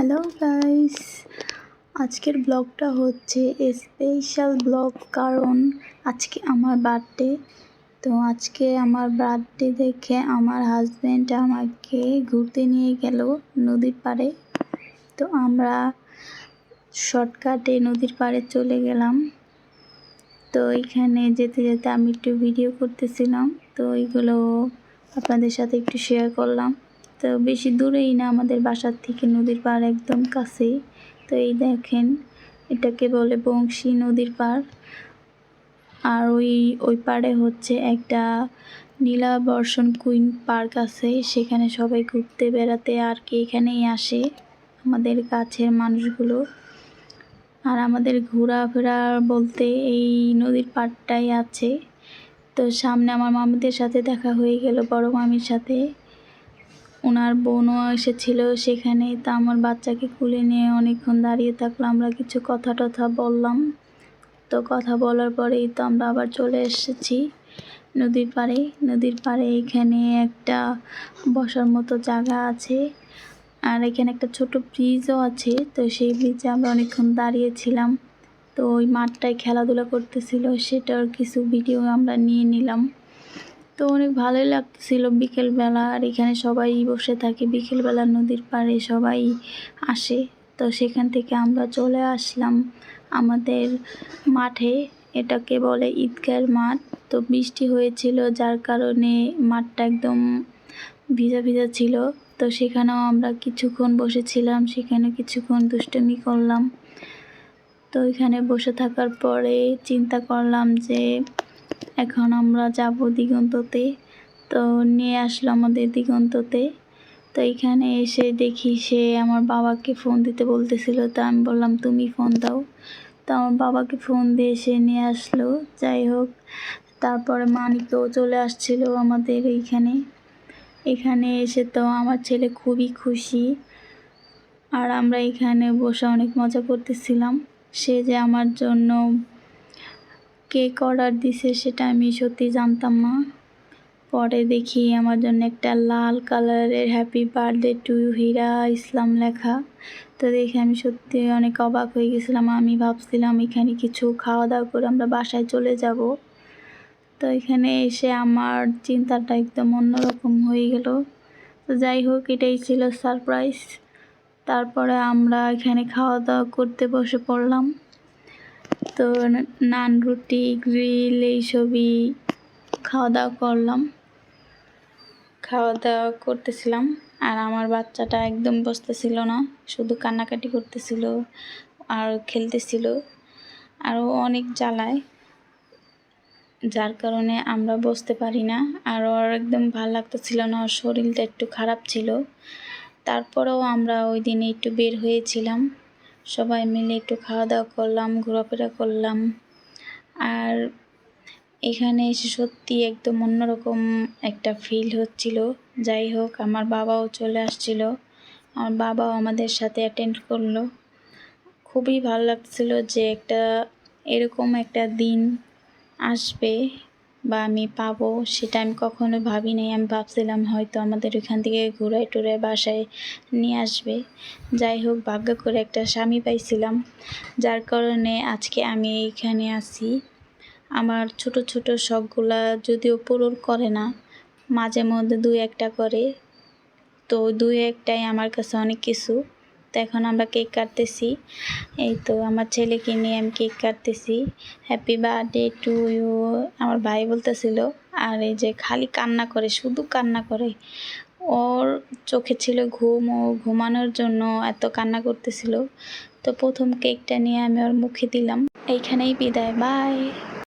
Hello guys, আজকের ব্লগটা হচ্ছে স্পেশাল ব্লগ কারণ আজকে আমার বার্থডে তো আজকে আমার বার্থডে দেখে আমার হাজব্যান্ড আমাকে ঘুরতে নিয়ে গেল নদীর পাড়ে। তো আমরা শর্টকাটে নদীর পাড়ে চলে গেলাম। তো এখানে যেতে যেতে আমি একটু ভিডিও করতেছিলাম। তো এইগুলো আপনাদের সাথে একটু শেয়ার করলাম। তো বেশি দূরেই না, আমাদের বাসার থেকে নদীর পাড় একদম কাছেই। তো এই দেখেন, এটাকে বলে বংশী নদীর পাড়। আর ওই ওই পাড়ে হচ্ছে একটা নীলা বর্ষণ কুইন পার্ক আছে, সেখানে সবাই ঘুরতে বেড়াতে আর কি এখানেই আসে আমাদের কাছের মানুষগুলো। আর আমাদের ঘোরাফেরা বলতে এই নদীর পাড়টাই আছে। তো সামনে আমার মামিদের সাথে দেখা হয়ে গেল, বড় মামির সাথে। ওনার বোনও এসেছিল সেখানে, তা আমার বাচ্চাকে কুলে নিয়ে অনেকক্ষণ দাঁড়িয়ে থাকল, আমরা কিছু কথা টথা বললাম। তো কথা বলার পরেই তো আমরা আবার চলে এসেছি নদীর পাড়ে। নদীর পাড়ে এখানে একটা বসার মতো জায়গা আছে আর এখানে একটা ছোট ব্রিজও আছে। তো সেই ব্রিজে আমরা অনেকক্ষণ দাঁড়িয়েছিলাম। তো ওই মাঠটায় খেলাধুলা করতেছিল, সেটার কিছু ভিডিও আমরা নিয়ে নিলাম। তো অনেক ভালোই লাগতেছিল বিকেলবেলা। আর এখানে সবাই বসে থাকে, বিকেলবেলা নদীর পাড়ে সবাই আসে। তো সেখান থেকে আমরা চলে আসলাম আমাদের মাঠে। এটাকে বলে ঈদগাহের মাঠ। তো বৃষ্টি হয়েছিল, যার কারণে মাঠটা একদম ভিজা ভিজা ছিল। তো সেখানেও আমরা কিছুক্ষণ বসেছিলাম, সেখানে কিছুক্ষণ দুষ্টমি করলাম। তো এখানে বসে থাকার পরে চিন্তা করলাম যে এখন আমরা যাব দিগন্ততে। তো নিয়ে আসলো আমাদের দিগন্ততে। তো এখানে এসে দেখি সে আমার বাবাকে ফোন দিতে বলতেছিল। তো আমি বললাম, তুমি ফোন দাও। তো আমার বাবাকে ফোন দিয়ে সে নিয়ে আসলো। যাই হোক, তারপরে মানিকও চলে আসছিল আমাদের এইখানে। এখানে এসে তো আমার ছেলে খুবই খুশি। আর আমরা এখানে বসে অনেক মজা করতেছিলাম। সে যে আমার জন্য কেক অর্ডার দিছে সেটা আমি সত্যি জানতাম না। পরে দেখি আমার জন্য একটা লাল কালারের happy birthday to Hira, Islam লেখা। তো দেখে আমি সত্যি অনেক অবাক হয়ে গেছিলাম। আমি ভাবছিলাম, এখানে কিছু খাওয়া দাওয়া করে আমরা বাসায় চলে যাব। তো এখানে এসে আমার চিন্তাটা একদম অন্যরকম হয়ে গেল। তো যাই হোক, এটাই ছিল সারপ্রাইজ তারপরে আমরা এখানে খাওয়া দাওয়া করতে বসে পড়লাম। তো নান রুটি, গ্রিল এইসবই খাওয়া দাওয়া করলাম। খাওয়া দাওয়া করতেছিলাম, আর আমার বাচ্চাটা একদম বসতেছিল না, শুধু কান্নাকাটি করতেছিল আর খেলতেছিল আরও অনেক জ্বালায়, যার কারণে আমরা বসতে পারি না, আর ওর একদম ভালো লাগতেছিল না, ওর শরীরটা একটু খারাপ ছিল। তারপরেও আমরা ওই দিনে একটু বের হয়েছিলাম। সবাই মিলে একটু খাওয়া দাওয়া করলাম, ঘোরাফেরা করলাম। আর এখানে এসে সত্যি একদম অন্যরকম একটা ফিল হচ্ছিল। যাই হোক, আমার বাবাও চলে আসছিল। আমার বাবাও আমাদের সাথে অ্যাটেন্ড করল। খুবই ভালো লাগছিল যে একটা এরকম একটা দিন আসবে। বা আমি পাবো, সেটা আমি কখনো ভাবি নাই। আমি ভাবছিলাম হয়তো আমাদের ওইখান থেকে ঘুরাই টুরাই বাসায় নিয়ে আসবে। যাই হোক, ভাগ্য করে একটা স্বামী পাইছিলাম, যার কারণে আজকে আমি এইখানে আসি আমার ছোট ছোট শখগুলা যদিও পূরণ করে না, মাঝে মধ্যে দুই একটা করে। তো দুই একটাই আমার কাছে অনেক কিছু। এখন আমরা কেক কাটতেছি। এই তো আমার ছেলেকে নিয়ে আমি কেক কাটতেছি। হ্যাপি বার্থডে টু ইউ আমার ভাই বলতেছিল। আর এই যে খালি কান্না করে, শুধু কান্না করে, ওর চোখে ছিল ঘুম, ও ঘুমানোর জন্য এত কান্না করতেছিল। তো প্রথম কেকটা নিয়ে আমি ওর মুখে দিলাম। এইখানেই বিদায় বাই